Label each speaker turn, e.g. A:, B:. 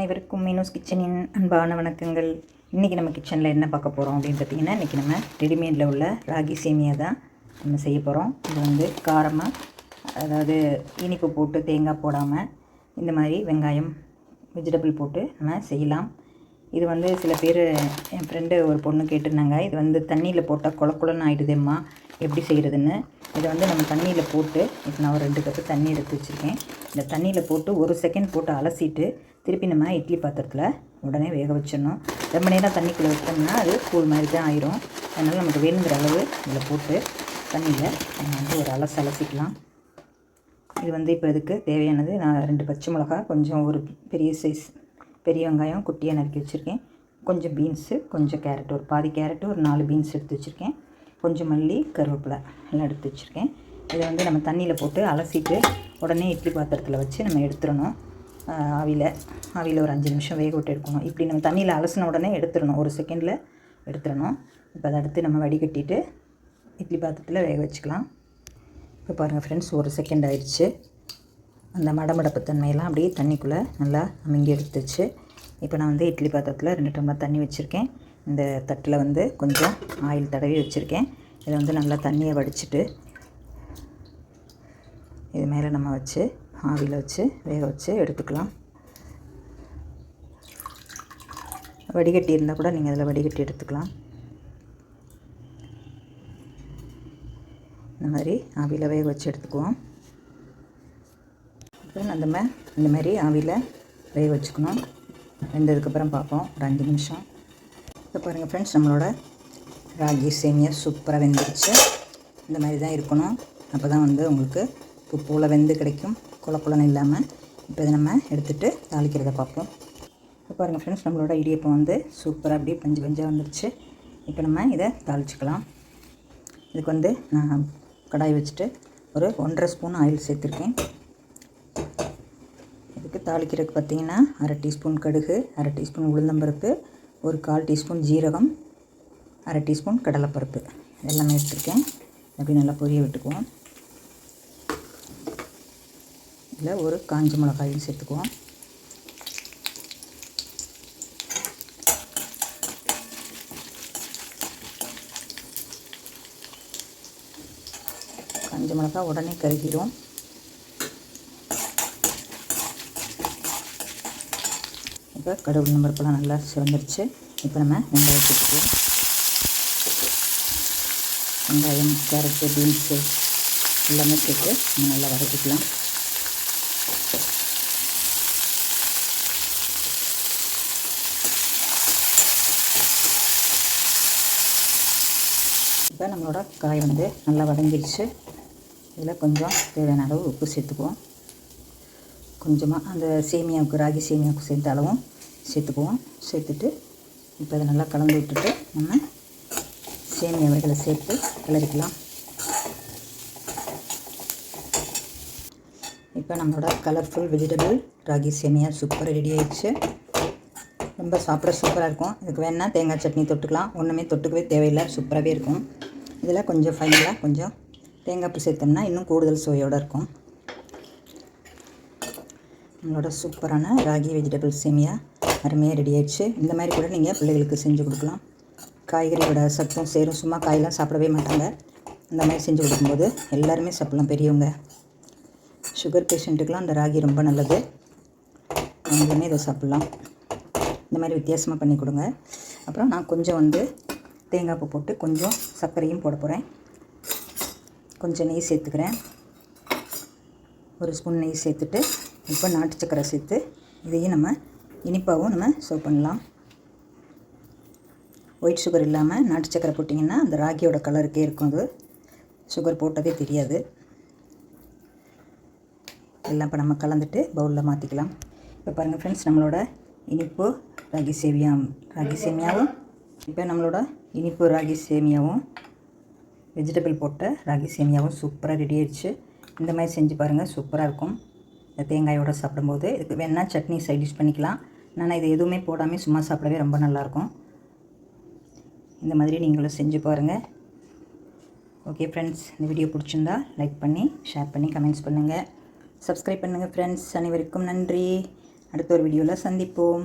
A: அனைவருக்கும் மீனூஸ் கிச்சனின் அன்பான வணக்கங்கள். இன்றைக்கி நம்ம கிச்சனில் என்ன பார்க்க போகிறோம் அப்படின்னு பார்த்தீங்கன்னா இன்றைக்கி நம்ம ரெடிமேடில் உள்ள ராகி சேமியா தான் நம்ம செய்ய போகிறோம் இது வந்து காரமாக அதாவது இனிப்பு போட்டு தேங்காய் போடாமல் இந்த மாதிரி வெங்காயம் வெஜிடபிள் போட்டு நம்ம செய்யலாம். இது வந்து சில பேர் என் ஃப்ரெண்டு ஒரு பொண்ணு கேட்டிருந்தாங்க. இது வந்து தண்ணியில் போட்டால் குள குளன்னு ஆகிடுதேம்மா எப்படி செய்கிறதுன்னு இதை வந்து நம்ம தண்ணியில் போட்டு இப்போ நான் ஒரு ரெண்டு கப்பு தண்ணி எடுத்து வச்சுருக்கேன். இந்த தண்ணியில் போட்டு ஒரு செகண்ட் போட்டு அலசிட்டு திருப்பி நம்ம இட்லி பாத்திரத்தில் உடனே வேக வச்சிடணும். ரொம்ப நேரம் தண்ணிக்குள்ளே விட்டோம்னா அது கூழ் மாதிரி தான் ஆயிரும். அதனால் நமக்கு வேணுங்கிற அளவு இதில் போட்டு தண்ணியில் நம்ம வந்து ஒரு அலசு அலசிக்கலாம். இது வந்து இப்போ இதுக்கு தேவையானது நான் ரெண்டு பச்சை மிளகா கொஞ்சம் ஒரு பெரிய சைஸ் பெரிய வெங்காயம் குட்டியாக நறுக்கி வச்சுருக்கேன். கொஞ்சம் பீன்ஸு கொஞ்சம் கேரட் ஒரு பாதி கேரட்டு ஒரு நாலு பீன்ஸ் எடுத்து வச்சுருக்கேன். கொஞ்சம் மல்லி கருவேப்பிலை எல்லாம் எடுத்து வச்சுருக்கேன். இதை வந்து நம்ம தண்ணியில் போட்டு அலசிட்டு உடனே இட்லி பாத்திரத்தில் வச்சு நம்ம எடுத்துடணும். ஆவியில் ஆவியில் ஒரு அஞ்சு நிமிஷம் வேக விட்டு எடுக்கணும். இப்படி நம்ம தண்ணியில் அலசின உடனே எடுத்துடணும். ஒரு செகண்டில் எடுத்துடணும். இப்போ அதை அடுத்து நம்ம வடிகட்டிட்டு இட்லி பாத்திரத்தில் வேக வச்சுக்கலாம். இப்போ பாருங்கள் ஃப்ரெண்ட்ஸ் ஒரு செகண்ட் ஆயிடுச்சு. அந்த மடமடப்பு தன்மையெல்லாம் அப்படியே தண்ணிக்குள்ளே நல்லா அமைங்கி எடுத்துச்சு. இப்போ நான் வந்து இட்லி பாத்திரத்தில் ரெண்டு டம்ளர் தண்ணி வச்சுருக்கேன். இந்த தட்டில் வந்து கொஞ்சம் ஆயில் தடவி வச்சுருக்கேன். இதை வந்து நல்லா தண்ணியை வடிச்சிட்டு இது மேலே நம்ம வச்சு ஆவியில் வச்சு வேக வச்சு எடுத்துக்கலாம். வடிகட்டி இருந்தால் கூட நீங்கள் அதில் வடிகட்டி எடுத்துக்கலாம். இந்த மாதிரி ஆவியில் வேக வச்சு எடுத்துக்குவோம். அப்புறம் அந்த இந்த மாதிரி ஆவியில் வேக வச்சுக்கணும். வெந்ததுக்கப்புறம் பார்ப்போம். ஒரு அஞ்சு நிமிஷம். இப்போ பாருங்கள் ஃப்ரெண்ட்ஸ் நம்மளோட ராகி சேமியா சூப்பராக வெந்துருச்சு. இந்த மாதிரி தான் இருக்கணும். அப்போ தான் வந்து உங்களுக்கு உப்பு போல் வெந்து கிடைக்கும். குழ இல்லாமல் இப்போ இதை நம்ம எடுத்துகிட்டு தாளிக்கிறத பார்ப்போம். இப்போ பாருங்கள் ஃப்ரெண்ட்ஸ் நம்மளோட இடியப்பம் வந்து சூப்பராக அப்படியே பஞ்சு பஞ்சாக வந்துருச்சு. இப்போ நம்ம இதை தாளிச்சிக்கலாம். இதுக்கு வந்து நான் கடாய் வச்சுட்டு ஒரு ஒன்றரை ஸ்பூன் ஆயில் சேர்த்துருக்கேன். தாளிக்கிறதுக்கு பார்த்தீங்கன்னா அரை டீஸ்பூன் கடுகு அரை டீஸ்பூன் உளுந்தம்பருப்பு ஒரு கால் டீஸ்பூன் ஜீரகம் அரை டீஸ்பூன் கடலைப்பருப்பு. எல்லாமே எடுத்துருக்கேன். அப்படி நல்லா பொரிய விட்டுக்குவோம். இதில் ஒரு காஞ்ச மிளகாயும் சேர்த்துக்குவோம். காஞ்ச மிளகா உடனே கருகிடும் இப்போ கடவுள் நம்பருக்கெல்லாம் நல்லா சிவந்துருச்சு இப்போ நம்ம வெங்காயம் சேர்த்துக்குவோம் வெங்காயம் கேரட்டு பீன்ஸு எல்லாமே சேர்த்து நம்ம நல்லா வதக்கிக்கலாம். இப்போ நம்மளோட காய் வந்து நல்லா வதங்கிடுச்சு. இதில் கொஞ்சம் தேவையான அளவு உப்பு சேர்த்துக்குவோம். கொஞ்சமாக அந்த சேமியாவுக்கு ராகி சேமியாவுக்கு சேர்த்த அளவும் சேர்த்துக்குவோம். சேர்த்துட்டு இப்போ அதை நல்லா கலந்து விட்டுட்டு நம்ம சேமியா வகைகளை சேர்த்து கிளறிக்கலாம். இப்போ நம்மளோட கலர்ஃபுல் வெஜிடபிள் ராகி சேமியா சூப்பராக ரெடி ஆயிடுச்சு. ரொம்ப சாப்பிட சூப்பராக இருக்கும். இதுக்கு வேணால் தேங்காய் சட்னி தொட்டுக்கலாம். ஒன்றுமே தொட்டுக்கவே தேவையில்லை. சூப்பராகவே இருக்கும். இதில் கொஞ்சம் ஃபைனலாக கொஞ்சம் தேங்காய் பூ சேர்த்தோம்னா இன்னும் கூடுதல் சுவையோடு இருக்கும். நம்மளோட சூப்பரான ராகி வெஜிடபிள் சேமியா அருமையாக ரெடி ஆயிடுச்சு. இந்த மாதிரி கூட நீங்கள் பிள்ளைகளுக்கு செஞ்சு கொடுக்கலாம். காய்கறியோட சத்தும் சேரும். சும்மா காயெல்லாம் சாப்பிடவே மாட்டாங்க. இந்த மாதிரி செஞ்சு கொடுக்கும்போது எல்லாருமே சாப்பிட்லாம் பெரியவங்க. சுகர் பேஷண்ட்டுக்கெலாம் அந்த ராகி ரொம்ப நல்லது. அவங்களுமே இதை சாப்பிட்லாம். இந்த மாதிரி வித்தியாசமாக பண்ணி கொடுங்க. அப்புறம் நான் கொஞ்சம் வந்து தேங்காய் பூ போட்டு கொஞ்சம் சர்க்கரையும் போட போகிறேன் கொஞ்சம் நெய் சேர்த்துக்கிறேன். ஒரு ஸ்பூன் நெய் சேர்த்துட்டு இப்போ நாட்டு சக்கரை சேர்த்து இதையும் நம்ம இனிப்பாகவும் நம்ம சர்வ் பண்ணலாம். ஒயிட் சுகர் இல்லாமல் நாட்டு சக்கரை போட்டிங்கன்னா அந்த ராகியோட கலருக்கே இருக்கும் அது. சுகர் போட்டதே தெரியாது. எல்லாம் இப்போ நம்ம கலந்துட்டு பவுலில் மாற்றிக்கலாம் இப்போ பாருங்கள் ஃப்ரெண்ட்ஸ் நம்மளோட இனிப்பு ராகி சேமியா ராகி சேமியாவும் இப்போ நம்மளோட இனிப்பு ராகி சேமியாவும் வெஜிடபிள் போட்ட ராகி சேமியாவும் சூப்பராக ரெடி ஆயிடுச்சு. இந்த மாதிரி செஞ்சு பாருங்கள் சூப்பராக இருக்கும். இந்த தேங்காயோடு சாப்பிடும்போது இதுக்கு வேணால் சட்னி சைட் டிஷ் பண்ணிக்கலாம். நான் இது எதுவுமே போடாமல் சும்மா சாப்பிடவே ரொம்ப நல்லாயிருக்கும். இந்த மாதிரி நீங்களும் செஞ்சு பாருங்கள் ஓகே ஃப்ரெண்ட்ஸ் இந்த வீடியோ பிடிச்சிருந்தா லைக் பண்ணி ஷேர் பண்ணி கமெண்ட்ஸ் பண்ணுங்கள் சப்ஸ்கிரைப் பண்ணுங்கள் ஃப்ரெண்ட்ஸ் அனைவருக்கும் நன்றி. அடுத்த ஒரு வீடியோவில் சந்திப்போம்.